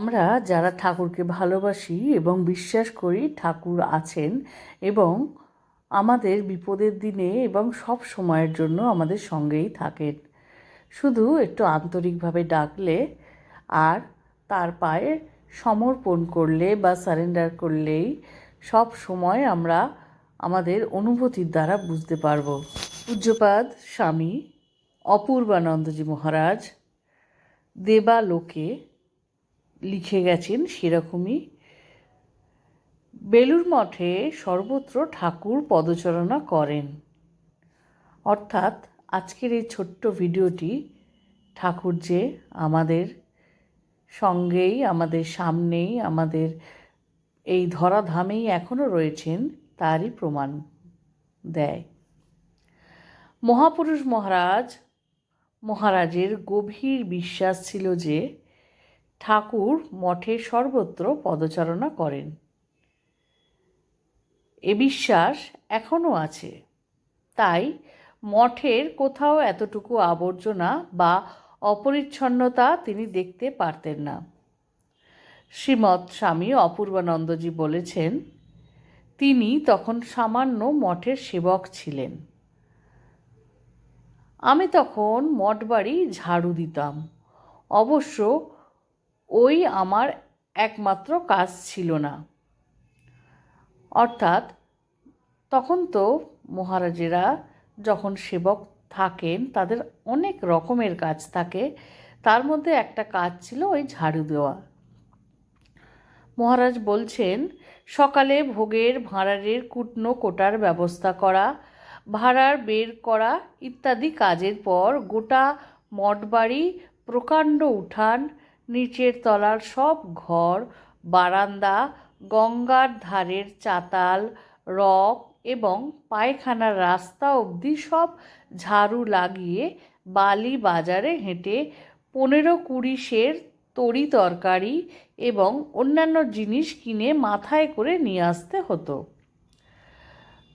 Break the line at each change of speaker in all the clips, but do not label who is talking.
আমরা যারা ঠাকুরকে ভালোবাসি এবং বিশ্বাস করি ঠাকুর আছেন এবং আমাদের বিপদের দিনে এবং সব সময়ের জন্য আমাদের সঙ্গেই থাকেন। শুধু একটু আন্তরিকভাবে ডাকলে আর তার পায়ে সমর্পণ করলে বা সারেন্ডার করলেই সব সময় আমরা আমাদের অনুভূতির দ্বারা বুঝতে পারব। পূজ্যপাদ স্বামী অপূর্বানন্দজি মহারাজ, দেবালোকে লিখে গেছেন সেরকমই। বেলুর মঠে সর্বত্র ঠাকুর পদচারণা করেন। অর্থাৎ আজকের এই ছোট্ট ভিডিওটি ঠাকুর যে আমাদের সঙ্গেই, আমাদের সামনেই, আমাদের এই ধরাধামেই এখনও রয়েছেন, তারই প্রমাণ দেয়। মহাপুরুষ মহারাজ, মহারাজের গভীর বিশ্বাস ছিল যে ঠাকুর মঠে সর্বত্র পদচারণা করেন। এ বিশ্বাস এখনও আছে। তাই মঠের কোথাও এতটুকু আবর্জনা বা অপরিচ্ছন্নতা তিনি দেখতে পারতেন না। শ্রীমৎ স্বামী অপূর্বানন্দজি বলেছেন, তিনি তখন সামান্য মঠের সেবক ছিলেন। আমি তখন মঠ বাড়ি ঝাড়ু দিতাম। অবশ্য ওই আমার একমাত্র কাজ ছিল না। অর্থাৎ তখন তো মহারাজেরা যখন সেবক থাকেন, তাদের অনেক রকমের কাজ থাকে। তার মধ্যে একটা কাজ ছিল ওই ঝাড়ু দেওয়া। মহারাজ বলছেন, সকালে ভোগের ভাঁড়ারের কুটনো কোটার ব্যবস্থা করা, ভাড়ার বের করা ইত্যাদি কাজের পর গোটা মঠবাড়ি প্রকাণ্ড উঠান নিচের তলার সব ঘর, বারান্দা, গঙ্গার ধারের চাতাল, রক এবং পায়খানার রাস্তা অবধি সব ঝাড়ু লাগিয়ে বালি বাজারে হেঁটে পনেরো কুড়ি সের তরি তরকারি এবং অন্যান্য জিনিস কিনে মাথায় করে নিয়ে আসতে হতো।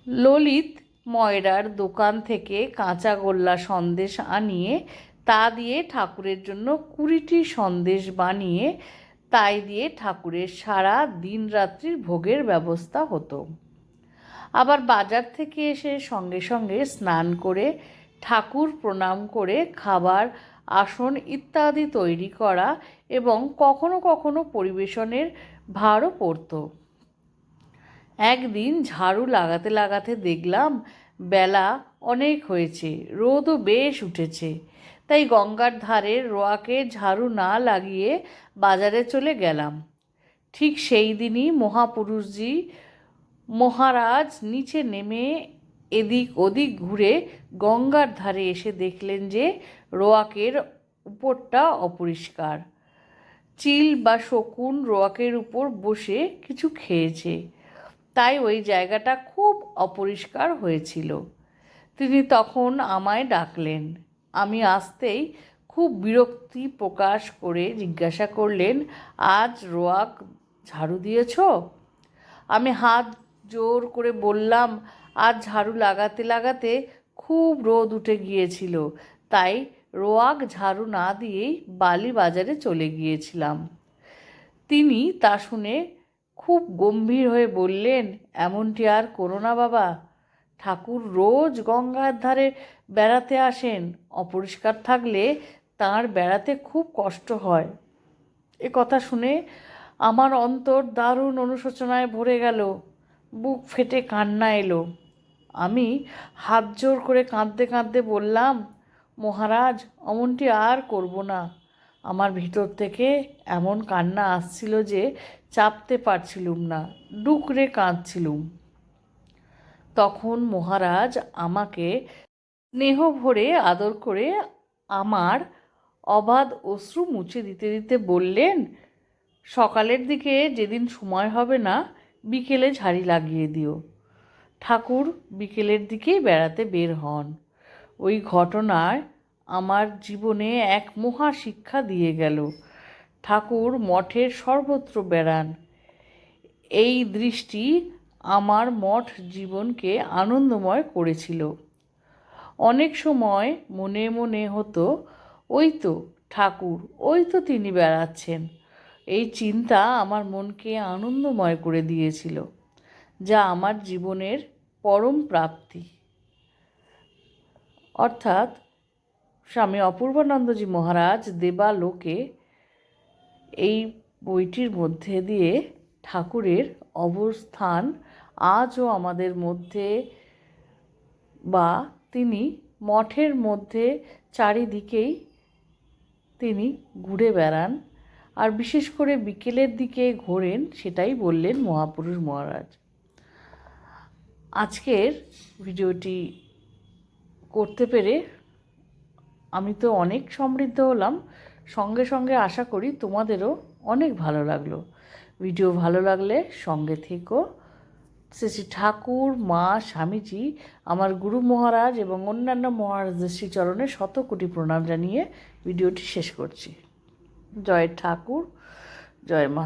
ললিত ময়রার দোকান থেকে কাঁচা গোল্লা সন্দেশ আনিয়ে তা দিয়ে ঠাকুরের জন্য কুড়িটি সন্দেশ বানিয়ে তাই দিয়ে ঠাকুরের সারা দিন রাত্রির ভোগের ব্যবস্থা হতো। আবার বাজার থেকে এসে সঙ্গে সঙ্গে স্নান করে ঠাকুর প্রণাম করে খাবার, আসন ইত্যাদি তৈরি করা এবং কখনো কখনো পরিবেশনের ভারও পড়ত। একদিন ঝাড়ু লাগাতে লাগাতে দেখলাম বেলা অনেক হয়েছে, রোদও বেশ উঠেছে। তাই গঙ্গার ধারে রোয়াকে ঝাড়ু না লাগিয়ে বাজারে চলে গেলাম। ঠিক সেই দিনই মহাপুরুষজি মহারাজ নিচে নেমে এদিক ওদিক ঘুরে গঙ্গার ধারে এসে দেখলেন যে রোয়াকের উপরটা অপরিষ্কার। চিল বা শকুন রোয়াকের উপর বসে কিছু খেয়েছে। তাই ওই জায়গাটা খুব অপরিষ্কার হয়েছিল। তিনি তখন আমায় ডাকলেন আমি আসতেই খুব বিরক্তি প্রকাশ করে জিজ্ঞাসা করলেন, আজ রোয়াক ঝাড়ু দিয়েছ? আমি হাত জোর করে বললাম, আজ ঝাড়ু লাগাতে লাগাতে খুব রোদ উঠে গিয়েছিল, তাই রোয়াক ঝাড়ু না দিয়েই বালি বাজারে চলে গিয়েছিলাম। তিনি তা শুনে খুব গম্ভীর হয়ে বললেন, এমনটি আর করো না বাবা ঠাকুর রোজ গঙ্গার ধারে বেড়াতে আসেন। অপরিষ্কার থাকলে তার বেড়াতে খুব কষ্ট হয়। এ কথা শুনে আমার অন্তর দারুণ অনুশোচনায় ভরে গেল। বুক ফেটে কান্না এলো। আমি হাত জোর করে কাঁদতে কাঁদতে বললাম, মহারাজ, অমনটি আর করব না। আমার ভিতর থেকে এমন কান্না আসছিল যে চাপতে পারছিলুম না, ডুকরে কাঁদছিলুম। তখন মহারাজ আমাকে স্নেহ ভরে আদর করে আমার অবাধ অশ্রু মুছে দিতে দিতে বললেন, সকালের দিকে যেদিন সময় হবে না, বিকেলে ঝাড়ি লাগিয়ে দিও। ঠাকুর বিকেলের দিকেই বেড়াতে বের হন। ওই ঘটনায় আমার জীবনে এক মহা শিক্ষা দিয়ে গেল। ঠাকুর মঠের সর্বত্র বেড়ান। এই দৃষ্টি আমার মঠ জীবনকে আনন্দময় করেছিল। অনেক সময় মনে মনে হতো, ওই তো ঠাকুর, ওই তো তিনি বেড়াচ্ছেন। এই চিন্তা আমার মনকে আনন্দময় করে দিয়েছিল, যা আমার জীবনের পরম প্রাপ্তি। অর্থাৎ স্বামী অপূর্বানন্দজি মহারাজ দেবালোকে এই বইটির মধ্যে দিয়ে ঠাকুরের অবস্থান আজও আমাদের মধ্যে বা তিনি মঠের মধ্যে চারিদিকেই তিনি ঘুরে বেড়ান। আর বিশেষ করে বিকেলের দিকে ঘোরেন সেটাই বললেন মহাপুরুষ মহারাজ। আজকের ভিডিওটি করতে পেরে আমি তো অনেক সমৃদ্ধ হলাম। সঙ্গে সঙ্গে আশা করি তোমাদেরও অনেক ভালো লাগল। ভিডিও ভালো লাগলে সঙ্গে থেকো। শ্রী শ্রী ঠাকুর, মা, স্বামীজি, আমার গুরু মহারাজ এবং অন্যান্য মহারাজদের শ্রীচরণে শত কোটি প্রণাম জানিয়ে ভিডিওটি শেষ করছি। জয় ঠাকুর, জয় মা।